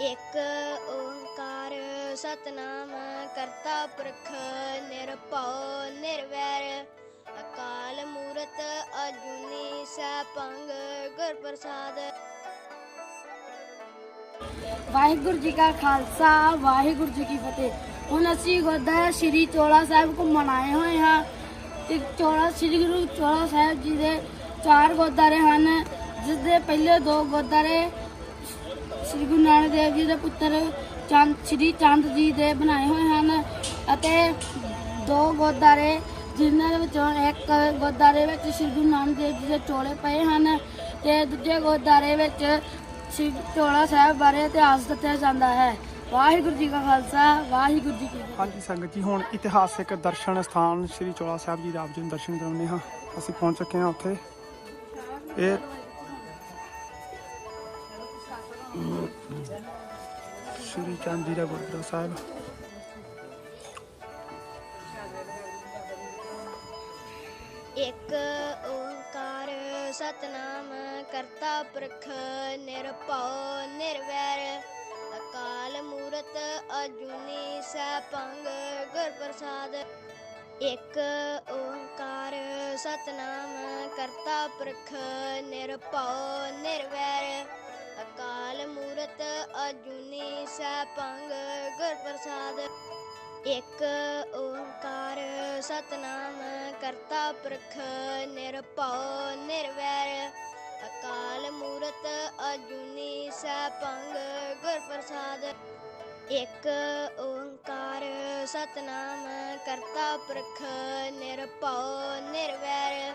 ਇਕ ਓੰਕਾਰ ਸਤਨਾਮ, ਕਰਤਾ ਪੁਰਖ ਨਿਰਭਉ, ਨਿਰਵੈਰ। ਅਕਾਲ ਮੂਰਤ ਅਜੂਨੀ ਸੈਭੰਗ ਗੁਰ ਪ੍ਰਸਾਦ ਵਾਹਿਗੁਰੂ ਜੀ ਕਾ ਖਾਲਸਾ, ਵਾਹਿਗੁਰੂ ਜੀ ਕੀ ਫਤਿਹ। ਹੁਣ ਅਸੀਂ ਗੁਰਦੁਆਰਾ ਸ੍ਰੀ ਚੋਲਾ ਸਾਹਿਬ ਘੁੰਮਣ ਆਏ ਹੋਏ ਹਾਂ ਤੇ ਚੋਲਾ, ਸ੍ਰੀ ਗੁਰੂ ਚੋਲਾ ਸਾਹਿਬ ਜੀ ਦੇ ਚਾਰ ਗੁਰਦੁਆਰੇ ਹਨ ਜਿਸ ਦੇ ਪਹਿਲੇ ਦੋ ਗੁਰਦੁਆਰੇ ਸ੍ਰੀ ਗੁਰੂ ਨਾਨਕ ਦੇਵ ਜੀ ਦੇ ਪੁੱਤਰ ਚੰਦ, ਸ੍ਰੀ ਚੰਦ ਜੀ ਦੇ ਬਣਾਏ ਹੋਏ ਹਨ ਅਤੇ ਦੋ ਗੁਰਦੁਆਰੇ ਜਿਨ੍ਹਾਂ ਦੇ ਵਿੱਚੋਂ ਇੱਕ ਗੁਰਦੁਆਰੇ ਵਿੱਚ ਸ੍ਰੀ ਗੁਰੂ ਨਾਨਕ ਦੇਵ ਜੀ ਦੇ ਚੋਲੇ ਪਏ ਹਨ ਤੇ ਦੂਜੇ ਗੁਰਦੁਆਰੇ ਵਿੱਚ ਸ੍ਰੀ ਚੋਲਾ ਸਾਹਿਬ ਬਾਰੇ ਇਤਿਹਾਸ ਦਿੱਤਾ ਜਾਂਦਾ ਹੈ। ਵਾਹਿਗੁਰੂ ਜੀ ਕਾ ਖਾਲਸਾ, ਵਾਹਿਗੁਰੂ ਜੀ ਕੀ ਫਤਿਹ। ਹਾਂਜੀ ਸੰਗਤ ਜੀ, ਹੁਣ ਇਤਿਹਾਸਿਕ ਦਰਸ਼ਨ ਸਥਾਨ ਸ੍ਰੀ ਚੋਲਾ ਸਾਹਿਬ ਜੀ ਦੇ ਆਪ ਜੀ ਨੂੰ ਦਰਸ਼ਨ ਕਰਾਉਂਦੇ ਹਾਂ। ਅਸੀਂ ਪਹੁੰਚ ਚੁੱਕੇ ਹਾਂ ਉੱਥੇ। ਇਹ ਸ੍ਰੀ ਚੰਦ ਦਾ ਗੁਰਦੁਆਰਾ ਸਾਹਿਬ। ਇਕ ਓੰਕਾਰ ਸਤਨਾਮ ਕਰਤਾ ਪੁਰਖ ਨਿਰਭਉ ਨਿਰਵੈਰ। ਅਕਾਲ ਮੂਰਤ ਅਜੂਨੀ ਸੈਭੰਗ ਗੁਰ ਪ੍ਰਸਾਦ ਇਕ ਓੰਕਾਰ ਸਤਨਾਮ ਕਰਤਾ ਪੁਰਖ ਨਿਰਭਉ ਨਿਰਵੈਰ। ਅਕਾਲ ਮੂਰਤ ਅਜੂਨੀ ਸੈਭੰਗ, ਗੁਰ ਪ੍ਰਸਾਦ। ਇਕ ਓੰਕਾਰ ਸਤਨਾਮ, ਕਰਤਾ ਪੁਰਖ ਨਿਰਭਉ, ਨਿਰਵੈਰ। ਅਕਾਲ ਮੂਰਤ ਅਜੂਨੀ ਸੈਭੰਗ, ਗੁਰ ਪ੍ਰਸਾਦ। ਇਕ ਓੰਕਾਰ ਸਤਨਾਮ, ਕਰਤਾ ਪੁਰਖ ਨਿਰਭਉ, ਨਿਰਵੈਰ।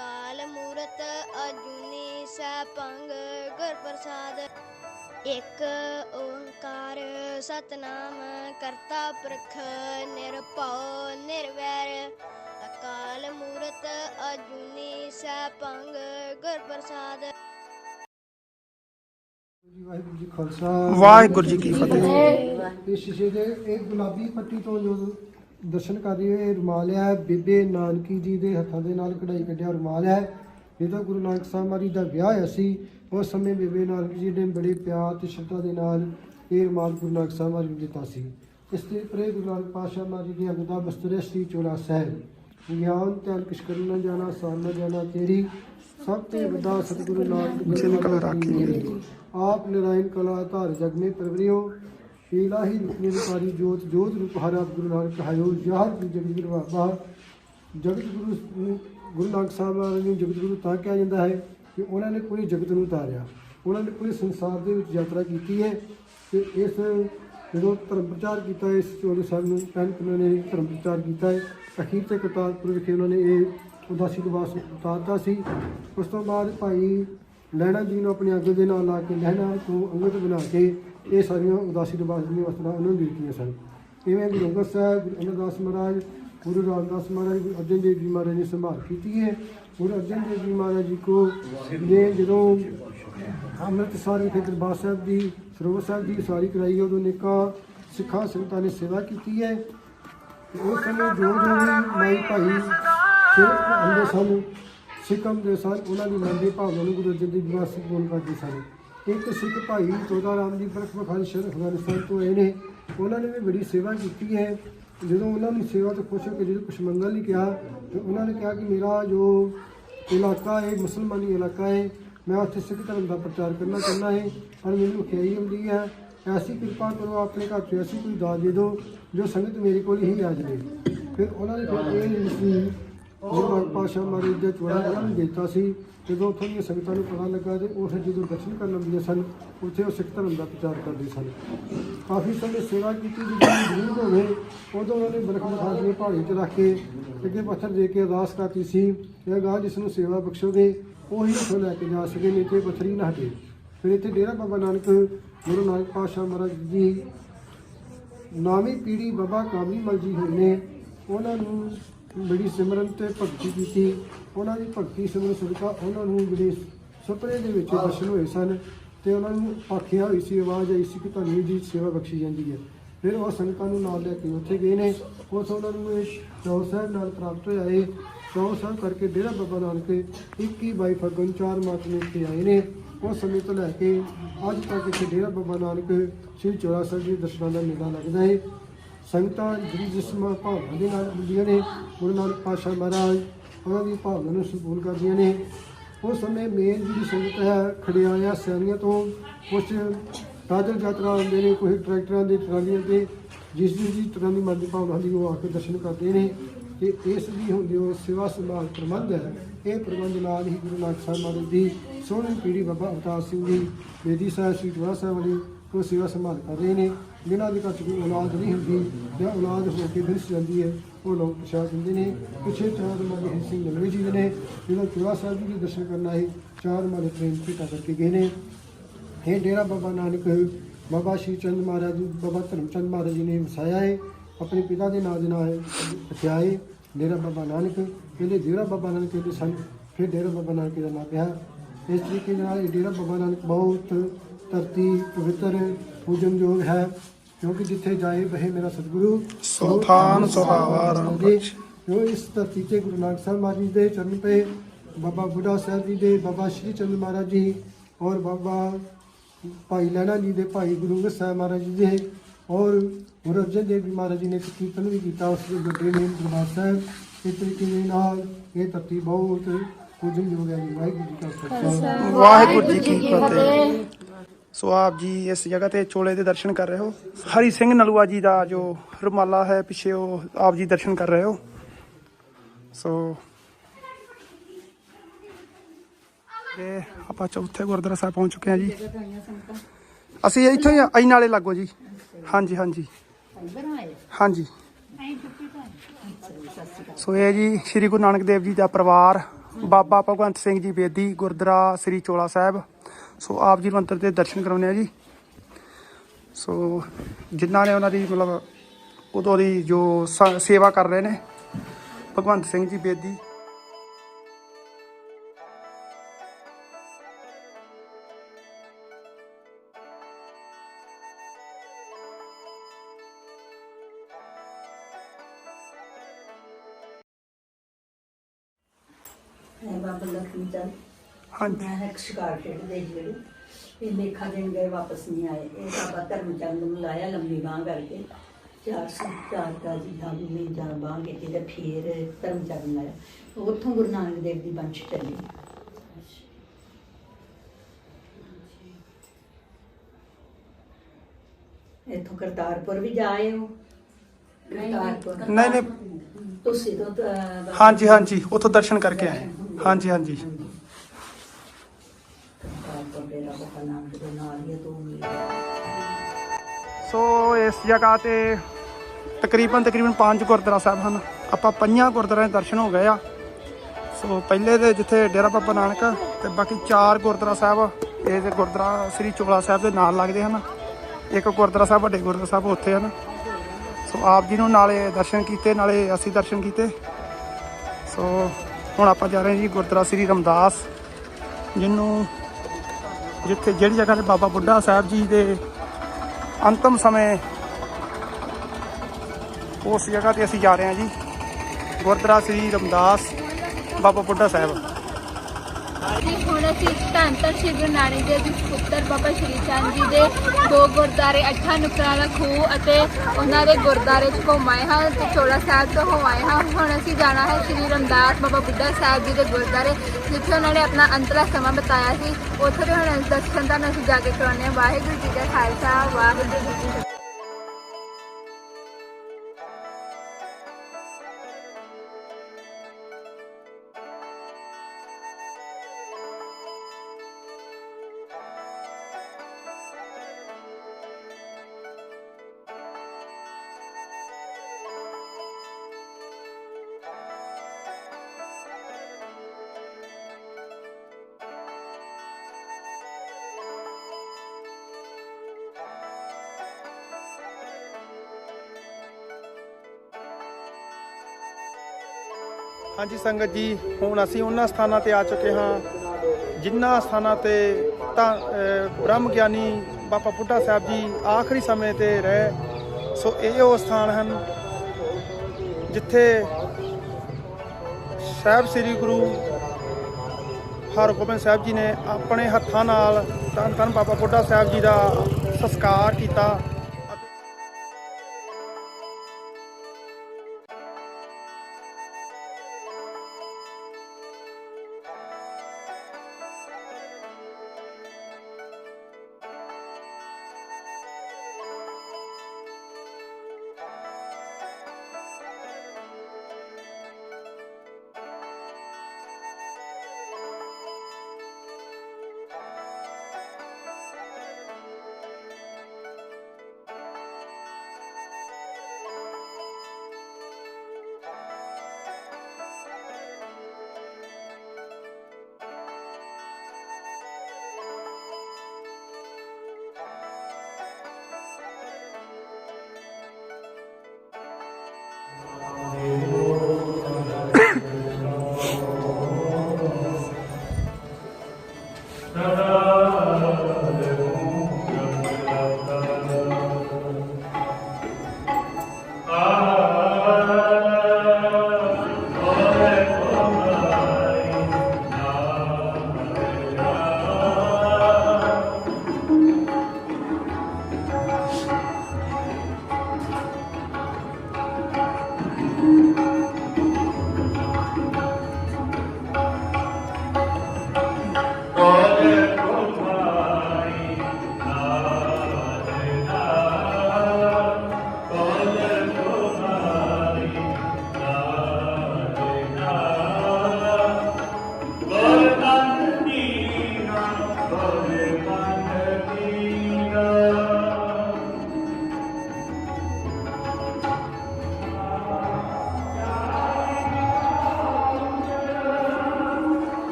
ਅਕਾਲ ਮੂਰਤ ਅਜੂਨੀ ਸੈਭੰਗ ਗੁਰ ਪ੍ਰਸਾਦ। ਇਕ ਓੰਕਾਰ ਸਤਨਾਮ ਕਰਤਾ ਪੁਰਖ ਨਿਰਭਉ ਨਿਰਵੈਰ। ਅਕਾਲ ਮੂਰਤ ਅਜੂਨੀ ਸੈਭੰਗ ਗੁਰ ਪ੍ਰਸਾਦ। ਵਾਹਿਗੁਰੂ ਜੀ ਖਾਲਸਾ। ਵਾਹਿਗੁਰੂ ਜੀ ਕੀ ਫਤਿਹ। ਇਹ ਸ਼ੀਸ਼ੇ ਦੇ ਇਹ ਗੁਲਾਬੀ ਪੱਟੀ ਤੋਂ ਜੋ ਦਰਸ਼ਨ ਕਰ ਰਹੀ ਹੈ ਇਹ ਰੁਮਾਲ ਹੈ ਬੀਬੇ ਨਾਨਕੀ ਜੀ ਦੇ ਹੱਥਾਂ ਦੇ ਨਾਲ ਕਢਾਈ ਕੱਢਿਆ ਰੁਮਾਲ ਹੈ। ਤਾਂ ਗੁਰੂ ਨਾਨਕ ਸਾਹਿਬ ਮਹਾਰਾਜ ਦਾ ਵਿਆਹ ਹੋਇਆ ਸੀ। ਉਸ ਸਮੇਂ ਬੀਬੇ ਨਾਨਕੀ ਜੀ ਨੇ ਬੜੇ ਪਿਆਰ ਤੇ ਸ਼ਰਧਾ ਦੇ ਨਾਲ ਇਹ ਰੁਮਾਲ ਗੁਰੂ ਨਾਨਕ ਸਾਹਿਬ ਮਹਾਰਾਜ ਨੂੰ ਦਿੱਤਾ ਸੀ। ਇਸ ਦੇ ਪਰੇ ਗੁਰੂ ਨਾਨਕ ਪਾਤਸ਼ਾਹ ਮਹਾਰਾਜ ਦੀ ਅਗਦਾ ਬਸਤਰੇ ਸ੍ਰੀ ਚੋਲਾ ਸਾਹਿਬ। ਗਿਆਨ ਧਿਆਨ ਕਿਛ ਕਰਨ ਨਾ ਜਾਣਾ ਸਾਨ ਨਾ ਜਾਣਾ ਤੇਰੀ ਸਭ ਤੇ ਵੱਡਾ ਸਤਿਗੁਰੂ ਨਾਨਕ ਜਿਨ ਕਲ ਰਾਖੀ ਮੇਰੀ। ਆਪ ਨਿਰਾਇਨ ਕਲਾ ਧਾਰ ਜਗ ਮੇ ਪ੍ਰਵਰਿਓ। ਈਲਾਹੀ ਰੂਪ ਪਾਰੀ ਜੋਤ ਜੋਤ ਰੂਪ ਹਰਾ ਗੁਰੂ ਨਾਨਕ ਕਹਾਇਓ ਯਾਰ ਜੀ ਜਗਤ ਗੁਰੂ ਬਾਬਾ ਜਗਤ ਗੁਰੂ ਨੂੰ ਗੁਰੂ ਨਾਨਕ ਸਾਹਿਬ ਨੂੰ ਜਗਤ ਗੁਰੂ ਤਾਂ ਕਿਹਾ ਜਾਂਦਾ ਹੈ ਕਿ ਉਹਨਾਂ ਨੇ ਪੂਰੀ ਜਗਤ ਨੂੰ ਉਤਾਰਿਆ। ਉਹਨਾਂ ਨੇ ਪੂਰੇ ਸੰਸਾਰ ਦੇ ਵਿੱਚ ਯਾਤਰਾ ਕੀਤੀ ਹੈ ਤੇ ਇਸ ਜਦੋਂ ਧਰਮ ਪ੍ਰਚਾਰ ਕੀਤਾ, ਇਸ ਚੋਲੇ ਸਾਹਿਬ ਨੂੰ ਪੈਨ ਉਹਨਾਂ ਨੇ ਧਰਮ ਪ੍ਰਚਾਰ ਕੀਤਾ ਹੈ, ਅਖੀਰ ਤੇ ਕਰਤਾਰਪੁਰ ਵਿਖੇ ਉਹਨਾਂ ਨੇ ਇਹ ਉਦਾਸੀ ਲਿਬਾਸ ਉਤਾਰਤਾ ਸੀ। ਉਸ ਤੋਂ ਬਾਅਦ ਭਾਈ ਲਹਿਣਾ ਜੀ ਨੂੰ ਆਪਣੀ ਅੱਗ ਦੇ ਨਾਲ ਲਾ ਕੇ ਲਹਿਣਾ ਤੋਂ ਅੰਗਤ ਬਣਾ ਕੇ ਇਹ ਸਾਰੀਆਂ ਉਦਾਸੀ ਰਿਵਾਜ ਦੀਆਂ ਵਸਤਰਾਂ ਉਹਨਾਂ ਨੂੰ ਦਿੱਤੀਆਂ ਸਨ। ਇਵੇਂ ਗੁਰੂ ਅੰਗਦ ਸਾਹਿਬ, ਗੁਰੂ ਅਮਰਦਾਸ ਮਹਾਰਾਜ, ਗੁਰੂ ਰਾਮਦਾਸ ਮਹਾਰਾਜ, ਗੁਰੂ ਅਰਜਨ ਦੇਵ ਜੀ ਮਹਾਰਾਜ ਨੇ ਸੰਭਾਲ ਕੀਤੀ ਹੈ। ਗੁਰੂ ਅਰਜਨ ਦੇਵ ਜੀ ਮਹਾਰਾਜ ਜੀ ਕੋ ਨੇ ਜਦੋਂ ਅੰਮ੍ਰਿਤਸਰ ਵਿਖੇ ਦਰਬਾਰ ਸਾਹਿਬ ਦੀ, ਸਰੋਵਰ ਸਾਹਿਬ ਦੀ ਉਸਾਰੀ ਕਰਾਈ ਉਦੋਂ ਨੇਕਾਂ ਸਿੱਖਾਂ ਸੰਗਤਾਂ ਨੇ ਸੇਵਾ ਕੀਤੀ ਹੈ। ਉਸ ਸਮੇਂ ਜੋ ਜੋ ਮਾਈ ਭਾਈ ਸਿੱਖ ਹੁੰਦੇ ਸਨ ਸਿੱਖਮ ਦੇ ਸਨ, ਉਹਨਾਂ ਦੀ ਮਨ ਦੀ ਭਾਵਨਾ ਨੂੰ ਗੁਰੂ ਅਰਜਨ ਦੇਵ ਜੀ ਮਹਾਰਾਜ ਬੋਲ ਕਰਦੇ ਸਨ। ਇੱਕ ਸਿੱਖ ਭਾਈ ਤੋਦਾ ਰਾਮ ਦੀ ਬਰਖ ਬਖਾਨ ਸ਼ਰ ਅਫਗਾਨਿਸਤਾਨ ਤੋਂ ਆਏ ਨੇ। ਉਹਨਾਂ ਨੇ ਵੀ ਬੜੀ ਸੇਵਾ ਕੀਤੀ ਹੈ। ਜਦੋਂ ਉਹਨਾਂ ਨੂੰ ਸੇਵਾ ਤੋਂ ਖੁਸ਼ ਹੋ ਕੇ ਜਦੋਂ ਕੁਛ ਮੰਗਣ ਲਈ ਕਿਹਾ, ਤੇ ਉਹਨਾਂ ਨੇ ਕਿਹਾ ਕਿ ਮੇਰਾ ਜੋ ਇਲਾਕਾ ਹੈ, ਮੁਸਲਮਾਨੀ ਇਲਾਕਾ ਹੈ, ਮੈਂ ਉੱਥੇ ਸਿੱਖ ਧਰਮ ਦਾ ਪ੍ਰਚਾਰ ਕਰਨਾ ਚਾਹੁੰਦਾ ਹੈ, ਪਰ ਮੈਨੂੰ ਖਿਆਈ ਹੁੰਦੀ ਹੈ, ਐਸੀ ਕਿਰਪਾ ਕਰੋ ਆਪਣੇ ਘਰ 'ਚ ਐਸੀ ਕੋਈ ਦਾਤ ਦੇ ਦਿਓ ਜੋ ਸੰਗਤ ਮੇਰੇ ਕੋਲ ਹੀ ਆ ਜਾਵੇ। ਫਿਰ ਉਹਨਾਂ ਨੇ ਫਿਰ ਇਹ ਗੁਰੂ ਨਾਨਕ ਪਾਸ਼ਾ ਮਹਾਰਾਜ ਦੇ ਚੋੜਾ ਉਹਨਾਂ ਨੂੰ ਦਿੱਤਾ ਸੀ। ਜਦੋਂ ਉੱਥੋਂ ਦੀਆਂ ਸੰਗਤਾਂ ਨੂੰ ਪਤਾ ਲੱਗਾ ਤੇ ਉਹ ਜਦੋਂ ਦਰਸ਼ਨ ਕਰਨ ਆਉਂਦੀਆਂ ਸਨ, ਉੱਥੇ ਉਹ ਸਿੱਖ ਧਰਮ ਦਾ ਪ੍ਰਚਾਰ ਕਰਦੇ ਸਨ। ਕਾਫੀ ਸਮੇਂ ਸੇਵਾ ਕੀਤੀ, ਜਦੋਂ ਜ਼ਰੂਰ ਹੋਵੇ ਉਦੋਂ ਉਹਨਾਂ ਨੇ ਬਰਖ ਬਖਾਨ ਦੀ ਪਹਾੜੀ 'ਚ ਰੱਖ ਕੇ ਅੱਗੇ ਪੱਥਰ ਦੇ ਕੇ ਅਰਦਾਸ ਕਰਤੀ ਸੀ, ਇਹ ਗਾ ਜਿਸ ਨੂੰ ਸੇਵਾ ਬਖਸ਼ੋਗੇ, ਉਹੀ ਉੱਥੋਂ ਲੈ ਕੇ ਜਾ ਸਕੇ, ਨਹੀਂ ਤੇ ਪੱਥਰੀ ਨਾ ਹਟੇ। ਫਿਰ ਇੱਥੇ ਡੇਰਾ ਬਾਬਾ ਨਾਨਕ, ਗੁਰੂ ਨਾਨਕ ਪਾਤਸ਼ਾਹ ਮਹਾਰਾਜ ਜੀ, ਨਾਮੀ ਪੀੜ੍ਹੀ ਬਾਬਾ ਕਾਮਲੀ ਮਲ ਜੀ ਹੋਏ ਨੇ। ਉਹਨਾਂ ਨੂੰ ਬੜੀ ਸਿਮਰਨ ਤੇ ਭਗਤੀ ਕੀਤੀ। ਉਹਨਾਂ ਦੀ ਭਗਤੀ ਸਿਮਰਨ ਸਦਕਾ ਉਹਨਾਂ ਨੂੰ ਜਿਹੜੇ ਸੁਪਨੇ ਦੇ ਵਿੱਚ ਦਰਸ਼ਨ ਹੋਏ ਸਨ ਤੇ ਉਹਨਾਂ ਨੂੰ ਆਖਿਆ ਹੋਈ ਸੀ, ਆਵਾਜ਼ ਆਈ ਸੀ ਕਿ ਤੁਹਾਨੂੰ ਜੀ ਸੇਵਾ ਬਖਸ਼ੀ ਜਾਂਦੀ ਹੈ। ਫਿਰ ਉਹ ਸੰਗਤਾਂ ਨੂੰ ਨਾਲ ਲੈ ਕੇ ਉੱਥੇ ਗਏ ਨੇ। ਉਸ ਉਹਨਾਂ ਨੂੰ ਇਹ ਚੌਰ ਸਾਹਿਬ ਨਾਲ ਪ੍ਰਾਪਤ ਹੋਇਆ ਏ। ਚੌਰ ਸਾਹਿਬ ਕਰਕੇ ਡੇਰਾ ਬਾਬਾ ਨਾਨਕ 21 ਬਾਈ ਫਗਨ ਚਾਰ ਮਾਰਚ ਨੂੰ ਇੱਥੇ ਆਏ ਨੇ। ਉਸ ਸਮੇਂ ਤੋਂ ਲੈ ਕੇ ਅੱਜ ਤੱਕ ਇੱਥੇ ਡੇਰਾ ਬਾਬਾ ਨਾਨਕ ਸ੍ਰੀ ਚੌਰਾ ਸਾਹਿਬ ਜੀ ਦੇ ਦਰਸ਼ਨਾਂ ਦਾ ਮੇਲਾ ਲੱਗਦਾ ਏ। ਸੰਗਤਾਂ ਜਿਹੜੀ ਜਿਸਮ ਭਾਵਨਾ ਦੇ ਨਾਲ ਹੁੰਦੀਆਂ ਨੇ, ਗੁਰੂ ਨਾਨਕ ਪਾਤਸ਼ਾਹ ਮਹਾਰਾਜ ਉਹਨਾਂ ਦੀ ਭਾਵਨਾ ਨੂੰ ਸਬੂਲ ਕਰਦੀਆਂ ਨੇ। ਉਸ ਸਮੇਂ ਮੇਨ ਜਿਹੜੀ ਸੰਗਤ ਹੈ, ਖੜਿਆਇਆ ਸੈਨੀਆਂ ਤੋਂ ਕੁਝ ਪੈਦਲ ਯਾਤਰਾ ਆਉਂਦੇ ਨੇ ਕੋਈ ਟਰੈਕਟਰਾਂ ਦੇ, ਟਰਾਲੀਆਂ ਤੇ, ਜਿਸ ਦੀ ਜੀ ਤਰ੍ਹਾਂ ਦੀ ਮਰਜ਼ੀ ਭਾਵਨਾ ਦੀ ਉਹ ਆ ਕੇ ਦਰਸ਼ਨ ਕਰਦੇ ਨੇ। ਤੇ ਇਸ ਦੀ ਹੁੰਦੀ ਉਹ ਸੇਵਾ ਸੰਭਾਲ ਪ੍ਰਬੰਧ ਹੈ। ਇਹ ਪ੍ਰਬੰਧ ਨਾਲ ਹੀ ਗੁਰੂ ਨਾਨਕ ਸਾਹਿਬ ਮਹਾਰਾਜ ਦੀ ਸੋਹਣੀ ਪੀੜੀ ਬਾਬਾ ਅਵਤਾਰ ਸਿੰਘ ਜੀ ਬੇਦੀ ਸਾਹਿਬ, ਸ੍ਰੀ ਜਵਾਹਰ ਸਾਹਿਬ ਵਾਲੀ ਉਹ ਸੇਵਾ ਸੰਭਾਲ ਕਰ ਰਹੇ ਨੇ। ਜਿਨ੍ਹਾਂ ਦੇ ਘਰ 'ਚ ਕੋਈ ਔਲਾਦ ਨਹੀਂ ਹੁੰਦੀ ਜਾਂ ਔਲਾਦ ਹੋ ਕੇ ਦਿਸ ਜਾਂਦੀ ਹੈ, ਉਹ ਲੋਕ ਪ੍ਰਸ਼ਾਦ ਦਿੰਦੇ ਨੇ। ਪਿੱਛੇ ਚਾਰ ਮਾਲੇ ਸਿੰਘ ਨਲਵੀ ਜੀ ਦੇ ਨੇ ਜਦੋਂ ਚੋਲਾ ਸਾਹਿਬ ਜੀ ਦੇ ਦਰਸ਼ਨ ਕਰਨ ਆਏ, ਚਾਰ ਮਾਲੇ ਪ੍ਰੇਮ ਭੇਟਾ ਕਰਕੇ ਗਏ ਨੇ। ਇਹ ਡੇਰਾ ਬਾਬਾ ਨਾਨਕ, ਬਾਬਾ ਸ਼੍ਰੀ ਚੰਦ ਮਹਾਰਾਜ ਜੀ ਬਾਬਾ ਧਰਮਚੰਦ ਮਹਾਰਾਜ ਜੀ ਨੇ ਵਸਾਇਆ ਹੈ ਆਪਣੇ ਪਿਤਾ ਦੇ ਨਾਂ ਦੇ ਨਾਲ ਰੱਖਿਆ ਹੈ ਡੇਰਾ ਬਾਬਾ ਨਾਨਕ। ਕਹਿੰਦੇ ਡੇਰਾ ਬਾਬਾ ਨਾਨਕ ਕਹਿੰਦੇ ਸਨ, ਫਿਰ ਡੇਰਾ ਬਾਬਾ ਨਾਨਕ ਦਾ ਨਾਂ ਪਿਆ। ਇਸ ਤਰੀਕੇ ਨਾਲ ਇਹ ਡੇਰਾ ਬਾਬਾ ਨਾਨਕ ਬਹੁਤ ਧਰਤੀ ਪਵਿੱਤਰ ਪੂਜਨਯੋਗ ਹੈ ਕਿਉਂਕਿ ਜਿੱਥੇ ਜਾਏ ਬਹੇ ਮੇਰਾ ਸਤਿਗੁਰੂ। ਸੁਲਤਾਨ ਸੁਹਾਵਾ ਰਾਮ ਬਖਸ਼। ਜੋ ਇਸ ਧਰਤੀ ਤੇ ਗੁਰੂ ਨਾਨਕ ਸਾਹਿਬ ਮਹਾਰਾਜ ਜੀ ਦੇ ਚਰਨ ਪਏ ਬਾਬਾ ਬੁੱਢਾ ਸਾਹਿਬ ਜੀ ਦੇ ਬਾਬਾ ਸ਼੍ਰੀ ਚੰਦ ਮਹਾਰਾਜ ਜੀ ਔਰ ਬਾਬਾ ਭਾਈ ਲੈਣਾ ਜੀ ਦੇ ਭਾਈ ਗੁਰੂ ਅੰਗਦ ਸਾਹਿਬ ਮਹਾਰਾਜ ਜੀ ਦੇ ਔਰ ਗੁਰੂ ਅਰਜਨ ਦੇਵ ਜੀ ਮਹਾਰਾਜ ਜੀ ਨੇ ਇੱਕ ਕੀਰਤਨ ਵੀ ਕੀਤਾ ਉਸ ਦੇ ਵੱਡੇ ਨੇ ਦਰਬਾਰ ਸਾਹਿਬ। ਇਸ ਤਰੀਕੇ ਦੇ ਨਾਲ ਇਹ ਧਰਤੀ ਬਹੁਤ ਪੂਜਨਯੋਗ ਹੈ ਜੀ। ਵਾਹਿਗੁਰੂ ਜੀ ਕਾ ਖਾਲਸਾ। ਵਾਹਿਗੁਰੂ ਜੀ ਕੀ ਫਤਿਹ। ਸੋ ਆਪ ਜੀ ਇਸ ਜਗ੍ਹਾ ਤੇ ਚੋਲੇ ਦੇ ਦਰਸ਼ਨ ਕਰ ਰਹੇ ਹੋ। ਹਰੀ ਸਿੰਘ ਨਲੂਆ ਜੀ ਦਾ ਜੋ ਰੁਮਾਲਾ ਹੈ ਪਿੱਛੇ ਉਹ ਆਪ ਜੀ ਦਰਸ਼ਨ ਕਰ ਰਹੇ ਹੋ। ਸੋ ਇਹ ਆਪਾਂ ਚੌਥੇ ਗੁਰਦੁਆਰਾ ਸਾਹਿਬ ਪਹੁੰਚ ਚੁੱਕੇ ਹਾਂ ਜੀ। ਅਸੀਂ ਇੱਥੋਂ ਹੀ ਆ, ਆਈ ਨਾਲੇ ਲੱਗੋ ਜੀ। ਹਾਂਜੀ ਹਾਂਜੀ। ਹਾਂਜੀ। ਸੋ ਇਹ ਜੀ ਸ੍ਰੀ ਗੁਰੂ ਨਾਨਕ ਦੇਵ ਜੀ ਦਾ ਪਰਿਵਾਰ ਬਾਬਾ ਭਗਵੰਤ ਸਿੰਘ ਜੀ ਬੇਦੀ ਗੁਰਦੁਆਰਾ ਸ੍ਰੀ ਚੋਲਾ ਸਾਹਿਬ। ਸੋ ਆਪ ਜੀ ਮੰਤਰ ਦੇ ਦਰਸ਼ਨ ਕਰਾਉਣੇ ਆ ਜੀ। ਸੋ ਜਿਨ੍ਹਾਂ ਨੇ ਉਹਨਾਂ ਦੀ ਮਤਲਬ ਉਦੋਂ ਦੀ ਜੋ ਸੇਵਾ ਕਰ ਰਹੇ ਨੇ, ਭਗਵੰਤ ਸਿੰਘ ਜੀ ਬੇਦੀ। ਬਾਬਾ ਲక్ష్ਮੀ ਚੰਦ। ਹਾਂਜੀ। ਮੈਂ ਇੱਕ ਸ਼ਿਕਾਰ ਖੇਡਦੇ ਸੀ ਜਿਹੜੇ ਇਹ ਲੇਖਾ ਦੇਣ ਗਏ ਵਾਪਸ ਨਹੀਂ ਆਏ। ਇਹ ਬਾਬਾ ਧਰਮ ਚੰਦ ਨੂੰ ਲਾਇਆ ਲੰਮੀ ਬਾਂਹ ਕਰਕੇ। ਚਾਰ ਸੌ ਚਾਰ ਦਾ ਜੀ ਦਾ ਵੀ ਜਾਂ ਬਾਂਹ ਕੀਤੀ ਤੇ ਫਿਰ ਧਰਮ ਚੰਦ ਲਾਇਆ। ਉੱਥੋਂ ਗੁਰੂ ਨਾਨਕ ਦੇਵ ਦੀ ਬੰਸ਼ ਚੱਲੀ। ਇੱਥੋਂ ਕਰਤਾਰਪੁਰ ਵੀ ਜਾਏ ਹੋ? ਕਰਤਾਰਪੁਰ। ਨਹੀਂ ਨਹੀਂ। ਤੁਸੀਂ ਤਾਂ ਹਾਂਜੀ ਹਾਂਜੀ ਉੱਥੋਂ ਦਰਸ਼ਨ ਕਰਕੇ ਆਏ। ਹਾਂਜੀ। ਹਾਂਜੀ ਕਰਤਾਰਪੁਰ ਡੇਰਾ ਬਾਬਾ ਨਾਲ ਹੀ ਹੈ ਦੋ ਮੀਲ ਸੋ ਇਸ ਜਗ੍ਹਾ ਤੇ ਤਕਰੀਬਨ ਤਕਰੀਬਨ ਪੰਜ ਗੁਰਦੁਆਰਾ ਸਾਹਿਬ ਹਨ। ਆਪਾਂ ਪੰਜਾਂ ਗੁਰਦੁਆਰਿਆਂ ਦੇ ਦਰਸ਼ਨ ਹੋ ਗਏ ਆ। ਸੋ ਪਹਿਲੇ ਦੇ ਜਿੱਥੇ ਡੇਰਾ ਬਾਬਾ ਨਾਨਕ ਤੇ ਬਾਕੀ ਚਾਰ ਗੁਰਦੁਆਰਾ ਸਾਹਿਬ, ਇਹ ਤੇ ਗੁਰਦੁਆਰਾ ਸ੍ਰੀ ਚੋਲਾ ਸਾਹਿਬ ਦੇ ਨਾਲ ਲੱਗਦੇ ਹਨ। ਇੱਕ ਗੁਰਦੁਆਰਾ ਸਾਹਿਬ, ਵੱਡੇ ਗੁਰਦੁਆਰਾ ਸਾਹਿਬ ਉੱਥੇ ਹਨ। ਸੋ ਆਪ ਜੀ ਨੂੰ ਨਾਲੇ ਦਰਸ਼ਨ ਕੀਤੇ, ਨਾਲੇ ਅਸੀਂ ਦਰਸ਼ਨ ਕੀਤੇ। ਸੋ ਹੁਣ ਆਪਾਂ ਜਾ ਰਹੇ ਹਾਂ ਜੀ ਗੁਰਦੁਆਰਾ ਸ੍ਰੀ ਰਮਦਾਸ ਜਿਹਨੂੰ ਜਿੱਥੇ ਜਿਹੜੀ ਜਗ੍ਹਾ ਤੇ ਬਾਬਾ ਬੁੱਢਾ ਸਾਹਿਬ ਜੀ ਦੇ ਅੰਤਮ ਸਮੇਂ, ਉਸ ਜਗ੍ਹਾ ਤੇ ਅਸੀਂ ਜਾ ਰਹੇ ਹਾਂ ਜੀ। ਗੁਰਦੁਆਰਾ ਸ੍ਰੀ ਰਮਦਾਸ ਬਾਬਾ ਬੁੱਢਾ ਸਾਹਿਬ। ਜੀ, ਹੁਣ ਅਸੀਂ ਧੰਨ ਧੰਨ ਸ਼੍ਰੀ ਗੁਰੂ ਨਾਨਕ ਦੇਵ ਜੀ ਪੁੱਤਰ ਬਾਬਾ ਸ਼੍ਰੀ ਚੰਦ ਜੀ ਦੇ ਦੋ ਗੁਰਦਾਰੇ ਅੱਠਾਂ ਨੁਕਰਾਂ ਦਾ ਖੂਹ ਅਤੇ ਉਹਨਾਂ ਦੇ ਗੁਰਦਾਰੇ ਚ ਘੁੰਮਾਏ ਹਾਂ ਤੇ ਚੋਲਾ ਸਾਹਿਬ ਤੋਂ ਹੋ ਹਾਂ। ਹੁਣ ਅਸੀਂ ਜਾਣਾ ਹੈ ਸ਼੍ਰੀ ਰਮਦਾਸ ਬਾਬਾ ਬੁੱਢਾ ਸਾਹਿਬ ਜੀ ਦੇ ਗੁਰਦਾਰੇ ਜਿੱਥੇ ਉਹਨਾਂ ਨੇ ਆਪਣਾ ਅੰਤਲਾ ਸਮਾਂ ਬਤਾਇਆ ਸੀ। ਉੱਥੇ ਦੇ ਹੁਣ ਦਰਸ਼ਨ ਤਾਂ ਅਸੀਂ ਜਾ ਕੇ ਕਰਾਉਂਦੇ ਹਾਂ। ਵਾਹਿਗੁਰੂ ਜੀ ਦਾ ਖਾਲਸਾ, ਵਾਹਿਗੁਰੂ ਜੀ ਕੀ ਫਤਿਹ। ਹਾਂਜੀ ਸੰਗਤ ਜੀ, ਹੁਣ ਅਸੀਂ ਉਹਨਾਂ ਸਥਾਨਾਂ ਤੇ ਆ ਚੁੱਕੇ ਹਾਂ, ਜਿਨ੍ਹਾਂ ਸਥਾਨਾਂ ਤੇ ਤਾਂ ਬ੍ਰਹਮ ਗਿਆਨੀ ਬਾਬਾ ਬੁੱਢਾ ਸਾਹਿਬ ਜੀ ਆਖਰੀ ਸਮੇਂ ਤੇ ਰਹੇ। ਸੋ ਇਹ ਉਹ ਸਥਾਨ ਹਨ, ਜਿੱਥੇ ਸਾਹਿਬ ਸ੍ਰੀ ਗੁਰੂ ਹਰਗੋਬਿੰਦ ਸਾਹਿਬ ਜੀ ਨੇ ਆਪਣੇ ਹੱਥਾਂ ਨਾਲ ਧੰਨ ਧੰਨ ਬਾਬਾ ਬੁੱਢਾ ਸਾਹਿਬ ਜੀ ਦਾ ਸੰਸਕਾਰ ਕੀਤਾ।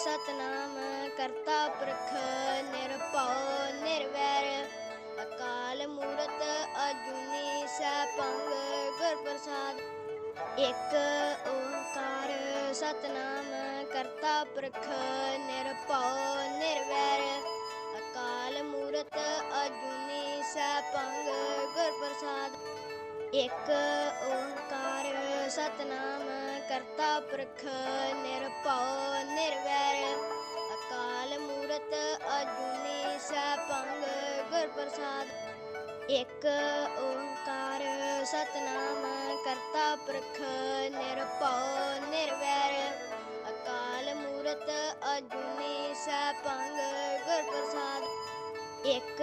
ਸਤਨਾਮ, ਕਰਤਾ ਪੁਰਖ ਨਿਰਭਉ, ਨਿਰਵੈਰ, ਅਕਾਲ ਅਕਾਲ ਮੂਰਤ ਅਜੂਨੀ, ਸੈਭੰਗ ਗੁਰ ਪ੍ਰਸਾਦ ਇੱਕ ਓੰਕਾਰ ਸਤਨਾਮ, ਕਰਤਾ ਪੁਰਖ ਨਿਰਭਉ, ਨਿਰਵੈਰ, ਅਕਾਲ ਮੂਰਤ ਅਜੂਨੀ, ਸੈਭੰਗ ਗੁਰ ਪ੍ਰਸਾਦ ਇੱਕ ਓੰਕਾਰ ਸਤਨਾਮ ਕਰਤਾ ਪੁਰਖ ਨਿਰਭਉ ਨਿਰਵੈਰ, ਅਕਾਲ ਮੂਰਤ ਅਜੂਨੀ ਸੈਭੰਗ ਗੁਰ ਪ੍ਰਸਾਦ ਇੱਕ ਓੰਕਾਰ ਸਤਨਾਮ ਕਰਤਾ ਪੁਰਖ ਨਿਰਭਉ ਨਿਰਵੈਰ, ਅਕਾਲ ਮੂਰਤ ਅਜੂਨੀ ਸੈਭੰਗ ਗੁਰ ਪ੍ਰਸਾਦ ਇੱਕ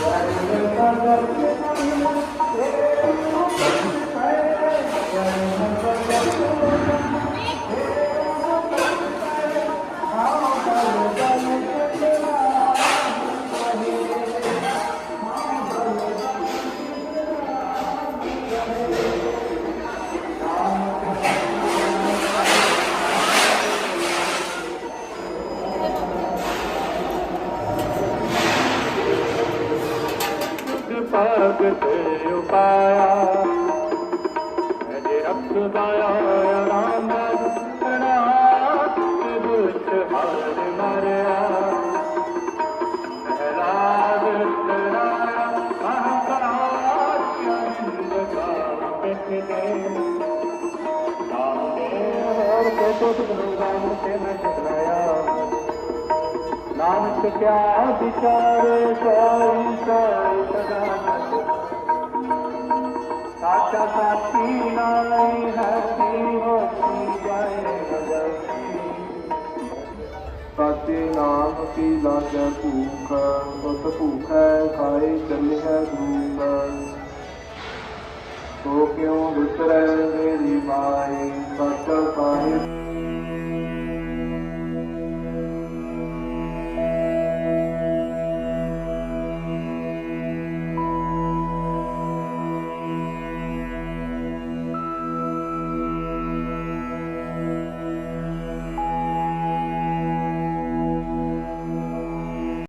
ਗੁਰ ਪ੍ਰਸਾਦ ਨਾਨਕ ਕਿਆ ਵਿਚਾਰ ਕੋਈ ਸਦਾ ਸਾਚਾ ਸਾਚੀ ਨਾਈ ਨਾਮ ਕੀ ਲਾਗੈ ਭੂਖ ਉਸ ਭੂਖੈ ਖਾਏ ਚੱਲਿਐ ਦੂਰ? ਸੋ ਕਿਉ ਵਿਸਰੈ ਮੇਰੀ ਮਾਈ ਸਤ